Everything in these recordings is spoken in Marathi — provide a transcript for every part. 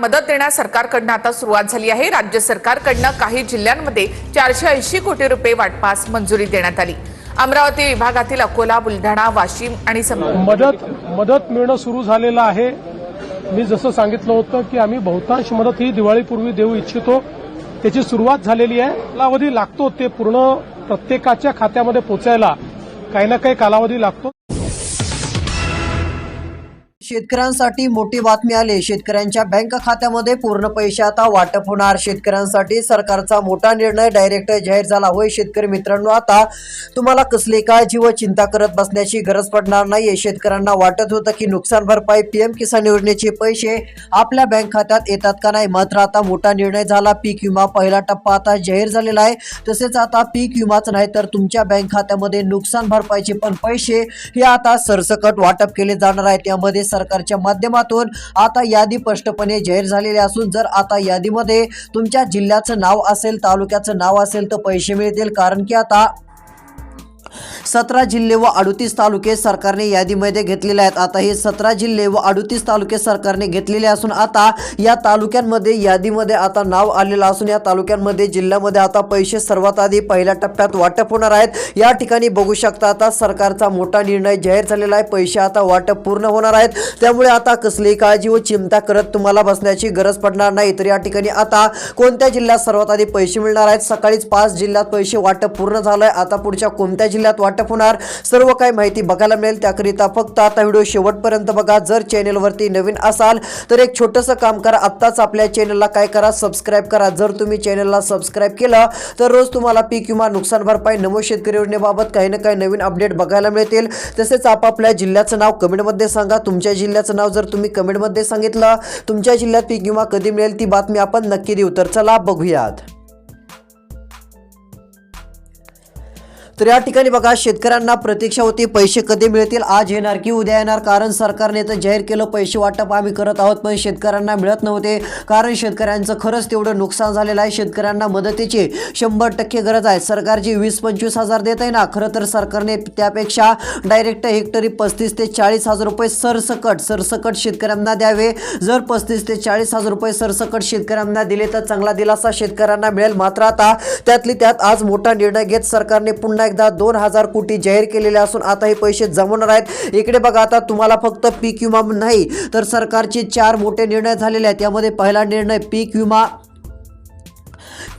मदत देण्यास सरकारकडनं आता सुरुवात झाली आहे. राज्य सरकारकडनं काही जिल्ह्यांमध्ये चारशे ऐंशी कोटी रुपये वाटपास मंजुरी देण्यात आली. अमरावती विभागातील अकोला बुलढाणा वाशिम आणि मदत मदत मिळणं सुरू झालेलं आहे. मी जसं सांगितलं होतं की आम्ही बहुतांश मदत ही दिवाळीपूर्वी देऊ इच्छितो. त्याची सुरुवात झालेली आहे. कालावधी लागतो ते पूर्ण प्रत्येकाच्या खात्यामध्ये पोचायला. काही ना काही कालावधी लागतो. शेतकऱ्यांसाठी मोठी बातमी आली. शेतकऱ्यांच्या बँक खात्यामध्ये पूर्ण पैसे आता वाटप होणार. शेतकऱ्यांसाठी सरकारचा मोठा निर्णय डायरेक्ट जाहीर झाला. होय शेतकरी मित्रांनो आता तुम्हाला कसली काळजी व चिंता करत बसण्याची गरज पडणार नाहीये. शेतकऱ्यांना वाटत होतं की नुकसान भरपाई पीएम किसान योजनेचे पैसे आपल्या बँक खात्यात येतात का नाही? मात्र आता मोठा निर्णय झाला. पीक विमा पहिला टप्पा आता जाहीर झालेला आहे. तसेच आता पीक विमाच नाही तर तुमच्या बँक खात्यामध्ये नुकसान भरपाईचे पण पैसे हे आता सरसकट वाटप केले जाणार आहे. त्यामध्ये सरकारच्या माध्यमातून आता यादी स्पष्टपणे जाहीर झालेली असून जर आता यादीमध्ये तुमच्या जिल्ह्याचं नाव असेल तालुक्याचं नाव असेल तर पैसे मिळतील. कारण की आता सतरा जिल्हे व अडुतीस तालुके सरकारने यादीमध्ये घेतलेले आहेत. आता हे सतरा जिल्हे व अडुतीस तालुके सरकारने घेतलेले असून आता या तालुक्यांमध्ये यादीमध्ये आता नाव आलेलं असून या तालुक्यांमध्ये जिल्ह्यामध्ये आता पैसे सर्वात आधी पहिल्या टप्प्यात वाटप होणार आहेत. या ठिकाणी बघू शकता आता सरकारचा मोठा निर्णय जाहीर झालेला आहे. पैसे आता वाटप पूर्ण होणार आहेत. त्यामुळे आता कसलीही काळजी व चिंता करत तुम्हाला बसण्याची गरज पडणार नाही. तर या ठिकाणी आता कोणत्या जिल्ह्यात सर्वात आधी पैसे मिळणार आहेत? सकाळीच पाच जिल्ह्यात पैसे वाटप पूर्ण झालं आहे आता पुढच्या कोणत्या जिल्ह्यात वाटप होणार. सर्व काही माहिती बघायला मिळेल. त्याकरिता फक्त आता व्हिडिओ शेवटपर्यंत बघा. जर चॅनेलवरती नवीन असाल तर एक छोटंसं काम करा. आत्ताच आपल्या चॅनलला काय करा सबस्क्राईब करा. जर तुम्ही चॅनलला सबस्क्राईब केलं तर रोज तुम्हाला पीक किंवा नुकसान भरपाई नमो शेतकरी योजनेबाबत काही ना काही नवीन अपडेट बघायला मिळतील. तसेच आपापल्या जिल्ह्याचं नाव कमेंटमध्ये सांगा. तुमच्या जिल्ह्याचं नाव जर तुम्ही कमेंटमध्ये सांगितलं तुमच्या जिल्ह्यात पीक विमा कधी मिळेल ती बातमी आपण नक्की देऊ. तर चला बघूयात. तर या ठिकाणी बघा शेतकऱ्यांना प्रतीक्षा होती पैसे कधी मिळतील? आज येणार की उद्या येणार? कारण सरकारने तर जाहीर केलं पैसे वाटप आम्ही करत आहोत पण शेतकऱ्यांना मिळत नव्हते. कारण शेतकऱ्यांचं खरंच तेवढं नुकसान झालेलं आहे. शेतकऱ्यांना मदतीची शंभर टक्के गरज आहे. सरकार जी वीस पंचवीस हजार देत आहे ना खरं तर सरकारने त्यापेक्षा डायरेक्ट हेक्टरी पस्तीस ते चाळीस हजार रुपये सरसकट सरसकट शेतकऱ्यांना द्यावे. जर पस्तीस ते चाळीस हजार रुपये सरसकट शेतकऱ्यांना दिले तर चांगला दिलासा शेतकऱ्यांना मिळेल. मात्र आता त्यातली त्यात आज मोठा निर्णय घेत सरकारने पुन्हा एकदा दोन हजार कोटी जाहीर केलेले असून आता हे पैसे जमवणार आहेत. इकडे बघा आता तुम्हाला फक्त पीक विमा नाही तर सरकारचे चार मोठे निर्णय झालेले आहेत. यामध्ये पहिला निर्णय पीक विमा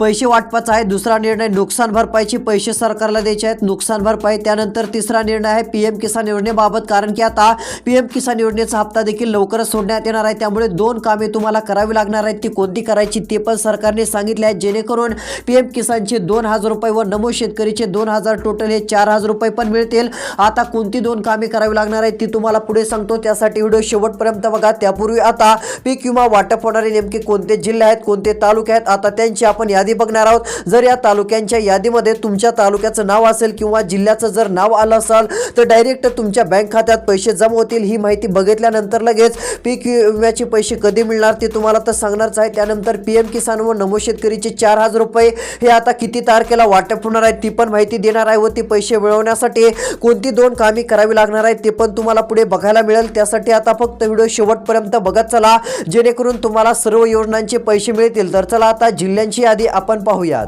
पैसे वाटपाचा आहे दुसरा निर्णय नुकसान भरपाईचे पैसे सरकारला द्यायचे आहेत. नुकसान भरपाई त्यानंतर तिसरा निर्णय आहे पीएम किसान योजनेबाबत. कारण की आता पीएम किसान योजनेचा हप्ता देखील लवकरच सोडण्यात येणार आहे. त्यामुळे दोन कामे तुम्हाला करावी लागणार आहेत. ती कोणती करायची ते पण सरकारने सांगितले आहे. जेणेकरून पीएम किसानचे दोन हजार रुपये व नमो शेतकरीचे दोन हजार टोटल हे चार हजार रुपये पण मिळतील. आता कोणती दोन कामे करावी लागणार आहेत ती तुम्हाला पुढे सांगतो. त्यासाठी व्हिडिओ शेवटपर्यंत बघा. त्यापूर्वी आता पीक विमा वाटप होणारे नेमके कोणते जिल्हे आहेत कोणते तालुके आहेत? आता त्यांची आपण यादी बघणार आहोत. जर या तालुक्यांच्या यादीमध्ये तुमच्या तालुक्याचं नाव असेल किंवा जिल्ह्याचं जर नाव आलं असेल तर डायरेक्ट तुमच्या बँक खात्यात पैसे जमा होतील. ही माहिती बघितल्यानंतर लगेच पीक विम्याचे पैसे कधी मिळणार ते तुम्हाला तर सांगणारच आहे. त्यानंतर पीएम किसान व नमो शेतकरीचे चार हजार रुपये हे आता किती तारखेला वाटप होणार आहे ती पण माहिती देणार आहे व ती पैसे मिळवण्यासाठी कोणती दोन कामे करावी लागणार आहेत ते पण तुम्हाला पुढे बघायला मिळेल. त्यासाठी आता फक्त व्हिडिओ शेवटपर्यंत बघत चला जेणेकरून तुम्हाला सर्व योजनांचे पैसे मिळतील. तर चला आता जिल्ह्यांची यादी आपण पाहूयात.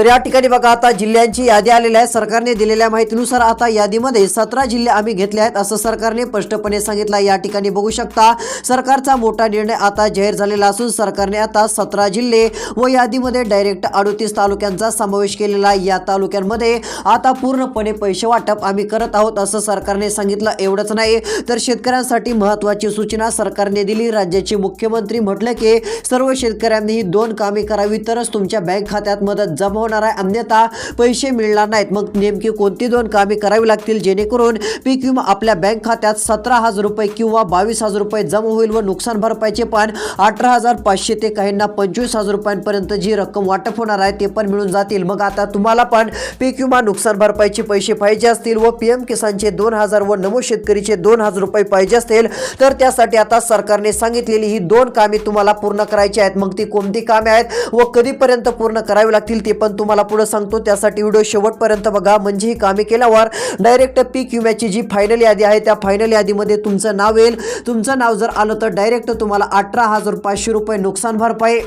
तर या ठिकाणी बघा आता जिल्ह्यांची यादी आलेली आहे. सरकारने दिलेल्या माहितीनुसार आता यादीमध्ये सतरा जिल्हे आम्ही घेतले आहेत असं सरकारने स्पष्टपणे सांगितलं या ठिकाणी बघू शकता सरकारचा मोठा निर्णय आता जाहीर झालेला असून सरकारने आता सतरा जिल्हे व यादीमध्ये डायरेक्ट अडोतीस तालुक्यांचा समावेश केलेला आहे. या तालुक्यांमध्ये आता पूर्णपणे पैसे वाटप आम्ही करत आहोत असं सरकारने सांगितलं. एवढंच नाही तर शेतकऱ्यांसाठी महत्त्वाची सूचना सरकारने दिली. राज्याचे मुख्यमंत्री म्हटलं की सर्व शेतकऱ्यांनी दोन कामे करावी तरच तुमच्या बँक खात्यात मदत जमा होणार आहे. अन्यथा पैसे मिळणार नाहीत. मग नेमकी कोणती दोन कामे करावी लागतील? जेणेकरून पीक विमा आपल्या बँक खात्यात सतरा हजार रुपये किंवा बावीस हजार रुपये जमा होईल व नुकसान भरपाईचे पण अठरा हजार पाचशे ते काहींना पंचवीस हजार रुपयांपर्यंत जी रक्कम वाटप होणार आहे ते पण मिळून जातील. मग आता तुम्हाला पण पीक विमा नुकसान भरपाईचे पैसे पाहिजे असतील व पी एम किसानचे दोन हजार व नमो शेतकरीचे दोन हजार रुपये पाहिजे असतील. तर त्यासाठी आता सरकारने सांगितलेली ही दोन कामे तुम्हाला पूर्ण करायची आहेत. मग ती कोणती कामे आहेत व कधीपर्यंत पूर्ण करावी लागतील ते पण आपण तुम्हाला पुढे सांगतो. त्यासाठी व्हिडिओ शेवटपर्यंत बघा. म्हणजे ही कामे केल्यावर डायरेक्ट पीक विम्याची जी फायनल यादी आहे त्या फायनल यादीमध्ये तुमचं नाव येईल. तुमचं नाव जर आलं तर डायरेक्ट तुम्हाला अठरा हजार पाचशे रुपये नुकसान भरपाई.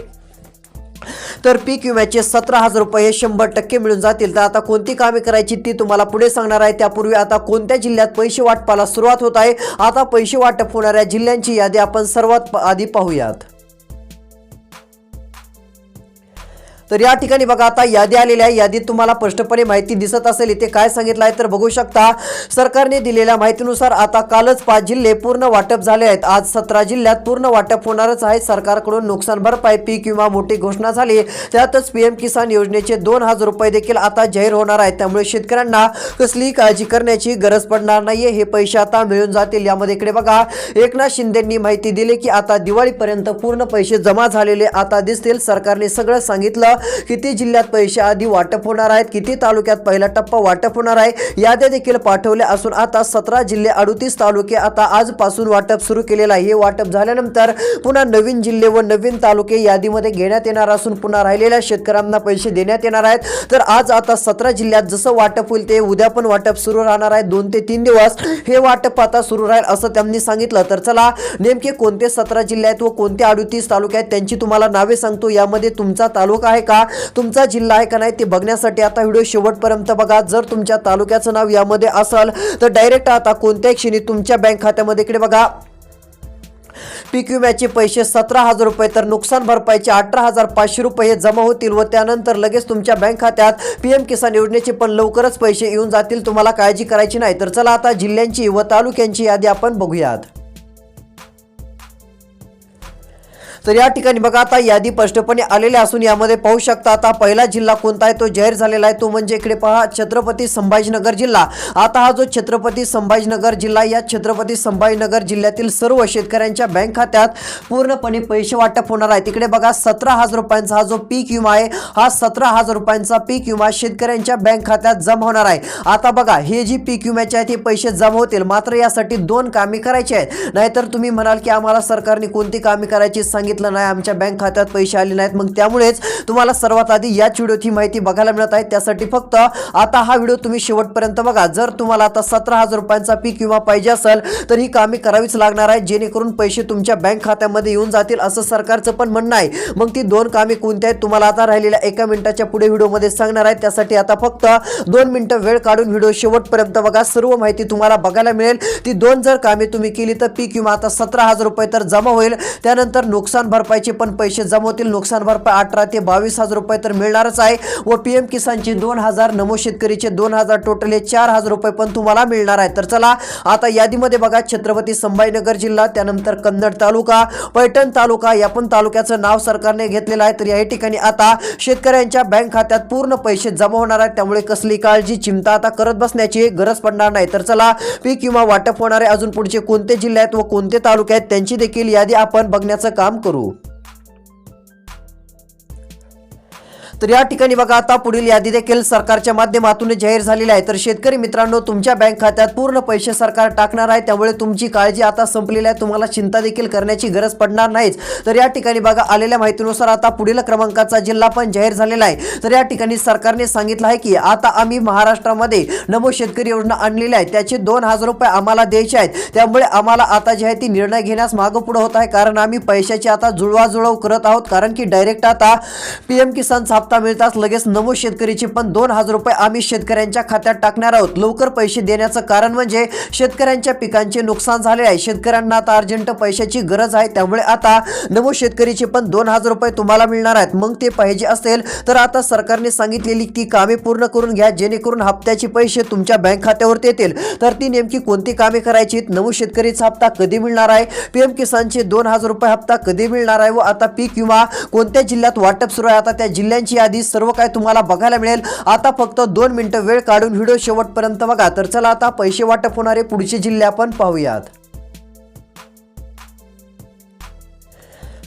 तर पीक विम्याचे सतरा हजार रुपये हे शंभर टक्के मिळून जातील. तर आता कोणती कामे करायची ती तुम्हाला पुढे सांगणार आहे. त्यापूर्वी आता कोणत्या जिल्ह्यात पैसे वाटपाला सुरुवात होत आहे? आता पैसे वाटप होणाऱ्या जिल्ह्यांची यादी आपण सर्वात प- आधी पाहूयात. तर या ठिकाणी बघा आता यादी आलेली आहे. यादीत तुम्हाला स्पष्टपणे माहिती दिसत असेल. इथे काय सांगितलं आहे तर बघू शकता सरकारने दिलेल्या माहितीनुसार आता कालच पाच जिल्हे पूर्ण वाटप झाले आहेत. आज सतरा जिल्ह्यात पूर्ण वाटप होणारच आहे. सरकारकडून नुकसान भरपाई पीक किंवा मोठी घोषणा झाली. त्यातच पीएम किसान योजनेचे दोन हजार रुपये देखील आता जाहीर होणार आहेत. त्यामुळे शेतकऱ्यांना कसलीही काळजी करण्याची गरज पडणार नाहीये. हे पैसे आता मिळून जातील. यामध्ये इकडे बघा एकनाथ शिंदेंनी माहिती दिली की आता दिवाळीपर्यंत पूर्ण पैसे जमा झालेले आता दिसतील. सरकारने सगळं सांगितलं. किती जिल्ह्यात पैसे आधी वाटप होणार आहेत किती तालुक्यात पहिला टप्पा वाटप होणार आहे याद्या देखील पाठवल्या असून आता सतरा जिल्हे अडुतीस तालुके आता आजपासून वाटप सुरू केलेलं आहे. हे वाटप झाल्यानंतर पुन्हा नवीन जिल्हे व नवीन तालुके यादीमध्ये घेण्यात येणार असून पुन्हा राहिलेल्या शेतकऱ्यांना पैसे देण्यात येणार आहेत. तर आज आता सतरा जिल्ह्यात जसं वाटप होईल ते उद्या पण वाटप सुरू राहणार आहे. दोन ते तीन दिवस हे वाटप आता सुरू राहील असं त्यांनी सांगितलं. तर चला नेमके कोणते सतरा जिल्हे आहेत व कोणते अडुतीस तालुके आहेत त्यांची तुम्हाला नावे सांगतो. यामध्ये तुमचा तालुका आहे का? तुमचा जिल्हा आहे का नाही ते बघण्यासाठी आता व्हिडिओ शेवटपर्यंत बघा. जर तुमच्या तालुक्याचं नाव यामध्ये असेल तर डायरेक्ट आता कोणत्याही क्षणी तुमच्या बँक खात्यामध्ये इकडे बघा. पीक विम्याचे पैसे सतरा हजार रुपये तर नुकसान भरपाईचे अठरा हजार पाचशे रुपये जमा होतील व त्यानंतर लगेच तुमच्या बँक खात्यात पीएम किसान योजनेचे पण लवकरच पैसे येऊन जातील. तुम्हाला काळजी करायची नाही. तर चला आता जिल्ह्यांची व तालुक्यांची यादी आपण बघूयात. तर या ठिकाणी बघा आता यादी स्पष्टपणे आलेली असून यामध्ये पाहू शकता आता पहिला जिल्हा कोणता आहे तो जाहीर झालेला आहे तो म्हणजे इकडे पहा छत्रपती संभाजीनगर जिल्हा. आता हा जो छत्रपती संभाजीनगर जिल्हा या छत्रपती संभाजीनगर जिल्ह्यातील सर्व शेतकऱ्यांच्या बँक खात्यात पूर्णपणे पैसे वाटप होणार आहे तिकडे बघा सतरा हजार रुपयांचा हा जो पीक विमा आहे हा सतरा हजार रुपयांचा पीक विमा शेतकऱ्यांच्या बँक खात्यात जमा होणार आहे. आता बघा हे जी पीक विम्याचे आहेत हे पैसे जमा होतील मात्र यासाठी दोन कामे करायची आहेत. नाहीतर तुम्ही म्हणाल की आम्हाला सरकारने कोणती कामे करायची सांगितलं नाही आमच्या बँक खात्यात पैसे आले नाहीत. मग त्यामुळेच तुम्हाला सर्वात आधी याच व्हिडिओची माहिती बघायला मिळत आहे. त्यासाठी फक्त आता हा व्हिडिओ तुम्ही शेवटपर्यंत बघा. जर तुम्हाला आता सतरा हजार रुपयांचा पीक विमा पाहिजे असेल तर ही कामे करावीच लागणार आहे. जेणेकरून पैसे तुमच्या बँक खात्यामध्ये येऊन जातील असं सरकारचं पण म्हणणं आहे. मग ती दोन कामे कोणती आहेत तुम्हाला आता राहिलेल्या एका मिनिटाच्या पुढे व्हिडिओमध्ये सांगणार आहे. त्यासाठी आता फक्त दोन मिनिटं वेळ काढून व्हिडिओ शेवटपर्यंत बघा. सर्व माहिती तुम्हाला बघायला मिळेल. ती दोन जर कामे तुम्ही केली तर पीक विमा आता सतरा हजार रुपये तर जमा होईल. त्यानंतर नुकसान भरपाईचे पण पैसे जमा होतील नुकसान भरपाई अठरा ते बावीस हजार रुपये तर मिळणारच आहे. व पी एम किसानचे दोन हजार नमो शेतकरीचे दोन हजार टोटल हे चार हजार रुपये पण तुम्हाला मिळणार आहे. तर चला आता यादीमध्ये बघा छत्रपती संभाजीनगर जिल्हा त्यानंतर कन्नड तालुका पैठण तालुका या पण तालुक्याचं नाव सरकारने घेतलेलं आहे. तर या ठिकाणी आता शेतकऱ्यांच्या बँक खात्यात पूर्ण पैसे जमा होणार आहेत. त्यामुळे कसली काळजी चिंता आता करत बसण्याची गरज पडणार नाही. तर चला पीक विमा वाटप होणारे अजून पुढचे कोणते जिल्हे आहेत व कोणते तालुके आहेत त्यांची देखील यादी आपण बघण्याचं काम करू. Ouro तर या ठिकाणी बघा आता पुढील यादी देखील सरकारच्या माध्यमातून जाहीर झालेली आहे. तर शेतकरी मित्रांनो तुमच्या बँक खात्यात पूर्ण पैसे सरकार टाकणार आहे. त्यामुळे तुमची काळजी आता संपलेली आहे. तुम्हाला चिंता देखील करण्याची गरज पडणार नाहीच. तर या ठिकाणी बघा आलेल्या माहितीनुसार आता पुढील क्रमांकाचा जिल्हा पण जाहीर झालेला आहे. तर या ठिकाणी सरकारने सांगितलं आहे की आता आम्ही महाराष्ट्रामध्ये नमो शेतकरी योजना आणलेली आहे त्याचे दोन हजार रुपये आम्हाला द्यायचे आहेत. त्यामुळे आम्हाला आता जे आहे ती निर्णय घेण्यास मागं पुढे होत आहे. कारण आम्ही पैशाची आता जुळवाजुळव करत आहोत. कारण की डायरेक्ट आता पीएम किसानचा हप्ता मिळताच लगेच नमो शेतकरीचे पण दोन हजार रुपये आम्ही शेतकऱ्यांच्या खात्यात टाकणार आहोत. लवकर पैसे देण्याचं कारण म्हणजे शेतकऱ्यांच्या पिकांचे नुकसान झाले आहे. शेतकऱ्यांना आता अर्जंट पैशाची गरज आहे. त्यामुळे आता नमो शेतकरीचे पण दोन हजार रुपये तुम्हाला मिळणार आहेत. मग ते पाहिजे असेल तर आता सरकारने सांगितलेली ती कामे पूर्ण करून घ्या. जेणेकरून हप्त्याचे पैसे तुमच्या बँक खात्यावरती येतील. तर ती नेमकी कोणती कामे करायची? नमो शेतकरीचा हप्ता कधी मिळणार आहे? पीएम किसानचे दोन हजार रुपये हप्ता कधी मिळणार आहे व आता पीक विमा कोणत्या जिल्ह्यात वाटप सुरू आहे? आता त्या जिल्ह्यांची यादी सर्व काय तुम्हाला बघायला मिळेल. आता फक्त दोन मिनिटं वेळ काढून व्हिडिओ शेवटपर्यंत बघा. तर चला आता पैसे वाटप होणारे पुढचे जिल्हे आपण पाहूयात.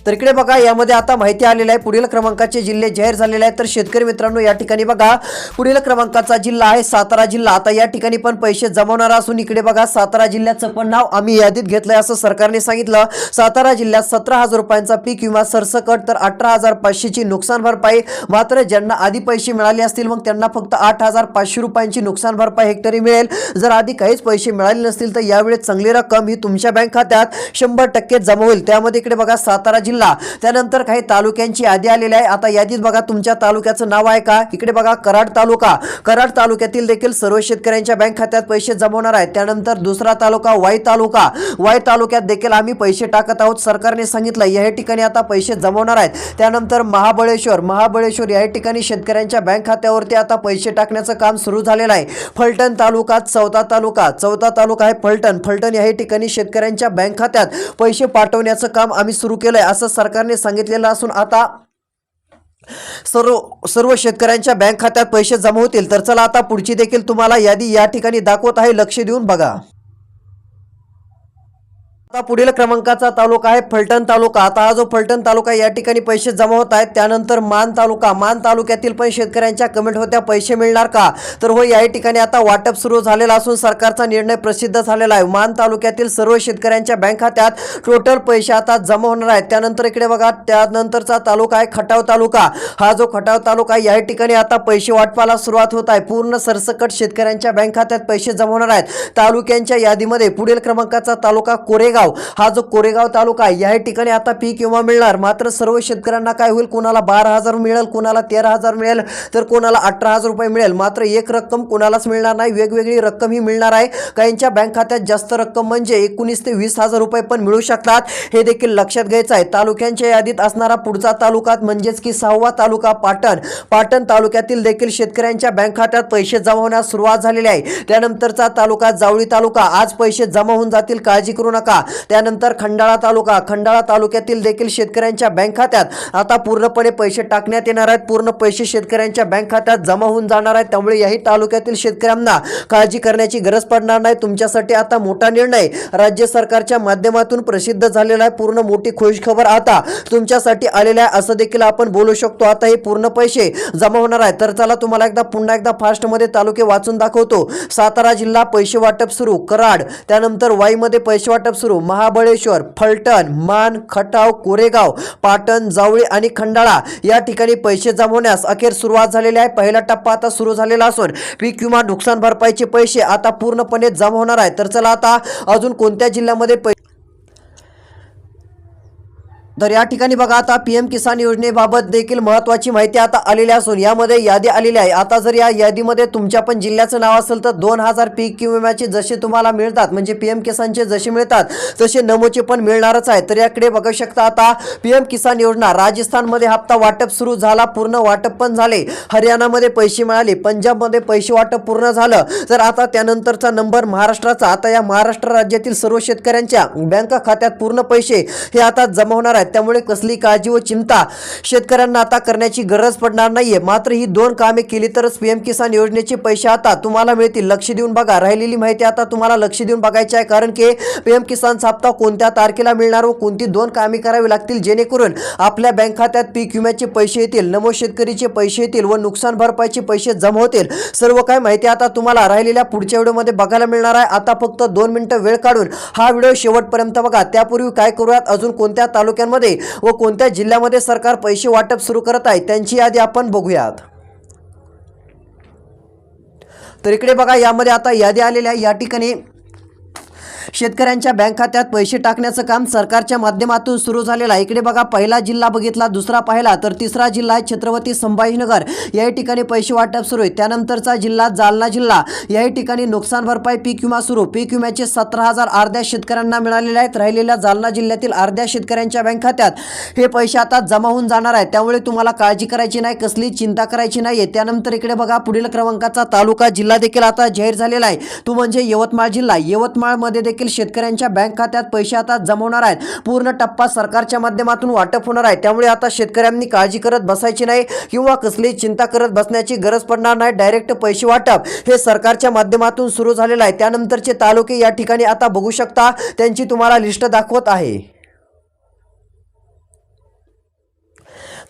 तर इकडे बघा यामध्ये आता माहिती आलेली आहे पुढील क्रमांकाचे जिल्हे जाहीर झालेले आहेत. तर शेतकरी मित्रांनो या ठिकाणी बघा पुढील क्रमांकाचा जिल्हा आहे सातारा जिल्हा. आता या ठिकाणी पण पैसे जमवणार असून इकडे बघा सातारा जिल्ह्याचं पण नाव आम्ही यादीत घेतलंय असं सरकारने सांगितलं. सातारा जिल्ह्यात सतरा हजार रुपयांचा पीक विमा सरसकट तर अठरा हजार पाचशेची नुकसान भरपाई. मात्र ज्यांना आधी पैसे मिळाले असतील मग त्यांना फक्त आठ हजार पाचशे रुपयांची नुकसान भरपाई हेक्टरी मिळेल. जर आधी काहीच पैसे मिळाले नसतील तर यावेळेस चांगली रक्कम ही तुमच्या बँक खात्यात शंभर टक्के जमा होईल. त्यामध्ये इकडे बघा सातारा जिल्हा त्यानंतर काही तालुक्यांची यादी आलेली आहे. आता यादीत बघा तुमच्या तालुक्याचं नाव आहे का? इकडे बघा कराड तालुका. कराड तालुक्यातील देखील सर्व शेतकऱ्यांच्या बँक खात्यात पैसे जमवणार आहेत. त्यानंतर दुसरा तालुका वाई तालुका. वाई तालुक्यात देखील आम्ही पैसे टाकत आहोत. सरकारने सांगितलं या ठिकाणी आता पैसे जमवणार आहेत. त्यानंतर महाबळेश्वर. महाबळेश्वर या ठिकाणी शेतकऱ्यांच्या बँक खात्यावरती आता पैसे टाकण्याचं काम सुरू झालेलं आहे. फलटण तालुका चौथा तालुका. चौथा तालुका आहे फलटण. फलटण या ठिकाणी शेतकऱ्यांच्या बँक खात्यात पैसे पाठवण्याचं काम आम्ही सुरू केलंय. असं सरकारने सांगितलेलं असून आता सर्व सर्व शेतकऱ्यांच्या बँक खात्यात पैसे जमा होतील. तर चला आता पुढची देखील तुम्हाला यादी या ठिकाणी दाखवत आहे. लक्ष देऊन बघा. आता पुढील क्रमांकाचा तालुका आहे फलटण तालुका. आता हा जो फलटण तालुका या ठिकाणी पैसे जमा होत आहेत. त्यानंतर मान तालुका. मान तालुक्यातील पण शेतकऱ्यांच्या कमेंट होत्या पैसे मिळणार का? तर हो या ठिकाणी आता वाटप सुरू झालेला असून सरकारचा निर्णय प्रसिद्ध झालेला आहे. मान तालुक्यातील सर्व शेतकऱ्यांच्या बँक खात्यात टोटल पैसे आता जमा होणार आहेत. त्यानंतर इकडे बघा त्यानंतरचा तालुका आहे खटाव तालुका. हा जो खटाव तालुका आहे, या ठिकाणी आता पैसे वाटपाला सुरुवात होत आहे. पूर्ण सरसकट शेतकऱ्यांच्या बँक खात्यात पैसे जमा होणार आहेत. तालुक्यांच्या यादीमध्ये पुढील क्रमांकाचा तालुका कोरेगाव हा जो कोरेगाव तालुका आहे या ठिकाणी आता पीक विमा मिळणार. मात्र सर्व शेतकऱ्यांना काय होईल? कोणाला बारा हजार मिळेल कोणाला तेरा हजार मिळेल तर कोणाला अठरा हजार रुपये मिळेल. मात्र एक रक्कम कोणालाच मिळणार नाही. वेगवेगळी रक्कम ही मिळणार आहे. काहींच्या बँक खात्यात जास्त रक्कम म्हणजे एकोणीस ते वीस हजार रुपये पण मिळू शकतात. हे देखील लक्षात घ्यायचं आहे. तालुक्यांच्या यादीत असणारा पुढचा तालुका म्हणजेच की सहावा तालुका पाटण. पाटण तालुक्यातील देखील शेतकऱ्यांच्या बँक खात्यात पैसे जमा होण्यास सुरुवात झालेली आहे. त्यानंतरचा तालुका जावळी तालुका. आज पैसे जमा होऊन जातील. काळजी करू नका. त्यानंतर खंडाळा तालुका खंडाळा तालुक्यातील देखील शेतकऱ्यांच्या बँक खात्यात आता पूर्णपणे पैसे टाकण्यात येणार आहेत. पूर्ण पैसे शेतकऱ्यांच्या बँक खात्यात जमा होऊन जाणार आहेत. त्यामुळे याही तालुक्यातील शेतकऱ्यांना काळजी करण्याची गरज पडणार नाही. तुमच्यासाठी आता मोठा निर्णय राज्य सरकारच्या माध्यमातून प्रसिद्ध झालेला आहे. पूर्ण मोठी खुशखबर आता तुमच्यासाठी आलेला आहे असं देखील आपण बोलू शकतो. आता हे पूर्ण पैसे जमा होणार आहे तर चला तुम्हाला एकदा पुन्हा एकदा फास्टमध्ये तालुके वाचून दाखवतो. सातारा जिल्हा पैसे वाटप सुरू कराड त्यानंतर वाईमध्ये पैसे वाटप सुरू. महाबळेश्वर फलटण मान खटाव कोरेगाव पाटण जावळी आणि खंडाळा या ठिकाणी पैसे जमवण्यास अखेर सुरुवात झालेली आहे. पहिला टप्पा आता सुरू झालेला असून पीक विमा नुकसान भरपाईचे पैसे आता पूर्णपणे जमा होणार आहे. तर चला आता अजून कोणत्या जिल्ह्यामध्ये पै तर या ठिकाणी बघा आता पी एम किसान योजनेबाबत देखील महत्वाची माहिती आता आलेली असून यामध्ये यादी आलेली आहे. आता जर या यादीमध्ये तुमच्या पण जिल्ह्याचं नाव असेल तर दोन हजार पीक विम्याचे जसे तुम्हाला मिळतात म्हणजे पी एम किसानचे जसे मिळतात तसे नमोचे पण मिळणारच आहे. तर याकडे बघू शकता आता पी एम किसान योजना राजस्थानमध्ये हप्ता वाटप सुरू झाला पूर्ण वाटप पण झाले. हरियाणामध्ये पैसे मिळाले पंजाबमध्ये पैसे वाटप पूर्ण झालं. तर आता त्यानंतरचा नंबर महाराष्ट्राचा आता या महाराष्ट्र राज्यातील सर्व शेतकऱ्यांच्या बँक खात्यात पूर्ण पैसे हे आता जमा होणार आहेत. त्यामुळे कसली काळजी व चिंता शेतकऱ्यांना आता करण्याची गरज पडणार नाहीये. मात्र ही दोन कामे केली तरच पीएम किसान योजनेचे पैसे आता तुम्हाला मिळतील. लक्ष देऊन बघा. राहिलेली माहिती आता तुम्हाला लक्ष देऊन बघायची आहे. कारण की पीएम किसान हप्ता कोणत्या तारखेला मिळणार व कोणती दोन कामे करावी लागतील? जेणेकरून आपल्या बँक खात्यात पीक विम्याचे पैसे येतील नमो शेतकरीचे पैसे येतील व नुकसान भरपाईचे पैसे जमा होतील. सर्व काय माहिती आता तुम्हाला राहिलेल्या पुढच्या व्हिडिओमध्ये बघायला मिळणार आहे. आता फक्त दोन मिनिटं वेळ काढून हा व्हिडिओ शेवटपर्यंत बघा. त्यापूर्वी काय करूयात? अजून कोणत्या तालुक्यांमध्ये व कोणत्या जिल्ह्यामध्ये सरकार पैसे वाटप सुरू करत आहे त्यांची यादी आपण बघूयात. तर इकडे बघा यामध्ये आता यादी आलेल्या आहे. या ठिकाणी शेतकऱ्यांच्या बँक खात्यात पैसे टाकण्याचं काम सरकारच्या माध्यमातून सुरू झालेलं आहे. इकडे बघा पहिला जिल्हा बघितला दुसरा पाहिला तर तिसरा जिल्हा आहे छत्रपती संभाजीनगर. याही ठिकाणी पैसे वाटप सुरू आहे त्यानंतरचा जिल्हा जालना जिल्हा. याही ठिकाणी नुकसान भरपाई पीक विमा सुरू. पीक विम्याचे सतरा हजार अर्ध्या शेतकऱ्यांना मिळालेले आहेत. राहिलेल्या जालना जिल्ह्यातील अर्ध्या शेतकऱ्यांच्या बँक खात्यात हे पैसे आता जमा होऊन जाणार आहेत. त्यामुळे तुम्हाला काळजी करायची नाही कसली चिंता करायची नाही त्यानंतर इकडे बघा पुढील क्रमांकाचा तालुका जिल्हा देखील आता जाहीर झालेला आहे. तो म्हणजे यवतमाळ जिल्हा. यवतमाळमध्ये देखील देखील शेतकऱ्यांच्या बँक खात्यात पैसे आता जमवणार आहेत. पूर्ण टप्पा सरकारच्या माध्यमातून वाटप होणार आहे. त्यामुळे आता शेतकऱ्यांनी काळजी करत बसायची नाही किंवा कसली चिंता करत बसण्याची गरज पडणार नाही. डायरेक्ट पैसे वाटप हे सरकारच्या माध्यमातून सुरू झालेलं आहे. त्यानंतरचे तालुके या ठिकाणी आता बघू शकता. त्यांची तुम्हाला लिस्ट दाखवत आहे.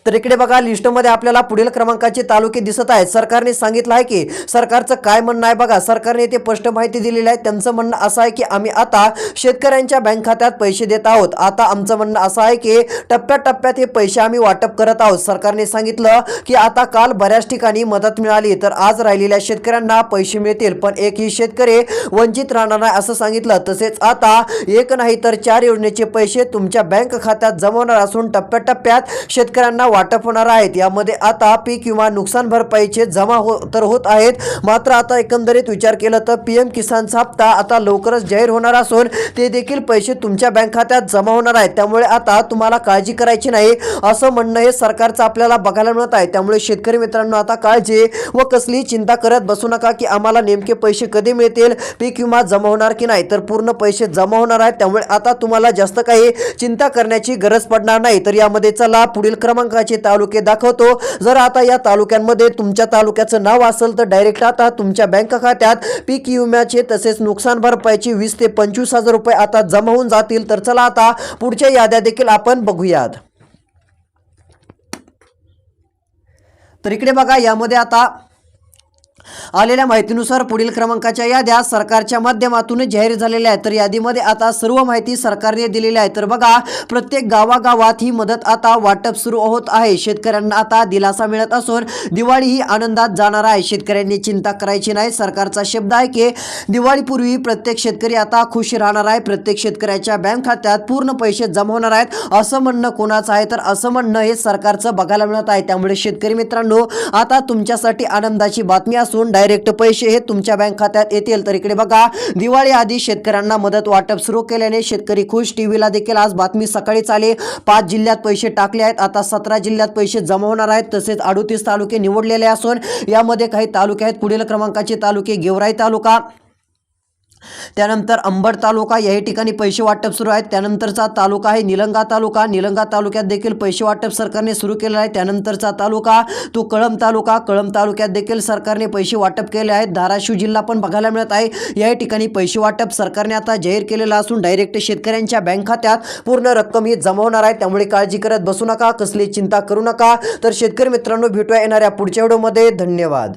तर इकडे बघा लिस्टमध्ये आपल्याला पुढील क्रमांकाचे तालुके दिसत आहेत. सरकारने सांगितलं आहे की सरकारचं काय म्हणणं आहे बघा. सरकारने येथे स्पष्ट माहिती दिलेली आहे. त्यांचं म्हणणं असं आहे की आम्ही आता शेतकऱ्यांच्या बँक खात्यात पैसे देत आहोत. आता आमचं म्हणणं असं आहे की टप्प्याटप्प्यात हे पैसे आम्ही वाटप करत आहोत. सरकारने सांगितलं की आता काल बऱ्याच ठिकाणी मदत मिळाली. तर आज राहिलेल्या शेतकऱ्यांना पैसे मिळतील. पण एकही शेतकरी वंचित राहणार नाही असं सांगितलं. तसेच आता एक नाही तर चार योजनेचे पैसे तुमच्या बँक खात्यात जमवणार असून टप्प्याटप्प्यात शेतकऱ्यांना वाटप होणार आहेत. यामध्ये आता पीक विमा नुकसान भरपाईचे जमा हो तर होत आहेत. मात्र आता एकंदरीत विचार केला तर पीएम किसानचा हप्ता आता लवकरच जाहीर होणार असून ते देखील पैसे तुमच्या बँक खात्यात जमा होणार आहेत. त्यामुळे आता तुम्हाला काळजी करायची नाही असं म्हणणं हे सरकारचं आपल्याला बघायला मिळत आहे. त्यामुळे शेतकरी मित्रांनो आता काळजी व कसली चिंता करत बसू नका की आम्हाला नेमके पैसे कधी मिळतील पीक विमा जमा होणार की नाही. तर पूर्ण पैसे जमा होणार आहेत. त्यामुळे आता तुम्हाला जास्त काही चिंता करण्याची गरज पडणार नाही. तर यामध्ये चला पुढील क्रमांकाची तालुके दाखवतो. जर आता या तालुक्यांमध्ये तुमच्या तालुक्याचं नाव असेल तर डायरेक्ट आता तुमच्या बँक खात्यात पीक विम्याचे तसेच नुकसान भरपाईची वीस ते पंचवीस हजार रुपये आता जमा होऊन जातील. तर चला आता पुढच्या याद्या देखील आपण बघूयात. तर इकडे बघा यामध्ये आता आलेल्या माहितीनुसार पुढील क्रमांकाच्या याद्या सरकारच्या माध्यमातून जाहीर झालेल्या आहेत. तर यादीमध्ये आता सर्व माहिती सरकारने दिलेली आहे. तर बघा प्रत्येक गावागावात ही मदत आता वाटप सुरू होत आहे. शेतकऱ्यांना आता दिलासा मिळत असून दिवाळी ही आनंदात जाणार आहे. शेतकऱ्यांनी चिंता करायची नाही. सरकारचा शब्द आहे की दिवाळीपूर्वी प्रत्येक शेतकरी आता खुश राहणार आहे. प्रत्येक शेतकऱ्याच्या बँक खात्यात पूर्ण पैसे जमा होणार आहेत. असं म्हणणं कोणाचं आहे? तर असं म्हणणं हे सरकारचं बघायला मिळत आहे. त्यामुळे शेतकरी मित्रांनो आता तुमच्यासाठी आनंदाची बातमी असून डायरेक्ट पैसे हे तुमच्या बँक खात्यात येतील. तर इकडे बघा दिवाळी आधी शेतकऱ्यांना मदत वाटप सुरू केल्याने शेतकरी खुश. टीव्हीला देखील आज बातमी सकाळीच आली पाच जिल्ह्यात पैसे टाकले आहेत. आता सतरा जिल्ह्यात पैसे जमा होणार आहेत. तसेच अडोतीस तालुके निवडलेले असून यामध्ये काही तालुके आहेत. पुढील क्रमांकाचे तालुके गेवराई तालुका. त्यानंतर अंबड तालुका याही ठिकाणी पैसे वाटप सुरू आहेत. त्यानंतरचा तालुका आहे निलंगा तालुका. निलंगा तालुक्यात देखील पैसे वाटप सरकारने सुरू केलं आहे. त्यानंतरचा तालुका तो कळंब तालुका. कळंब तालुक्यात देखील सरकारने पैसे वाटप केले आहेत. धाराशिव जिल्हा पण बघायला मिळत आहे. याही ठिकाणी पैसे वाटप सरकारने आता जाहीर केलेला असून डायरेक्ट शेतकऱ्यांच्या बँक खात्यात पूर्ण रक्कम ही जमा होणार आहे. त्यामुळे काळजी करत बसू नका. कसली चिंता करू नका. तर शेतकरी मित्रांनो भेटूया येणाऱ्या पुढच्या व्हिडिओमध्ये. धन्यवाद.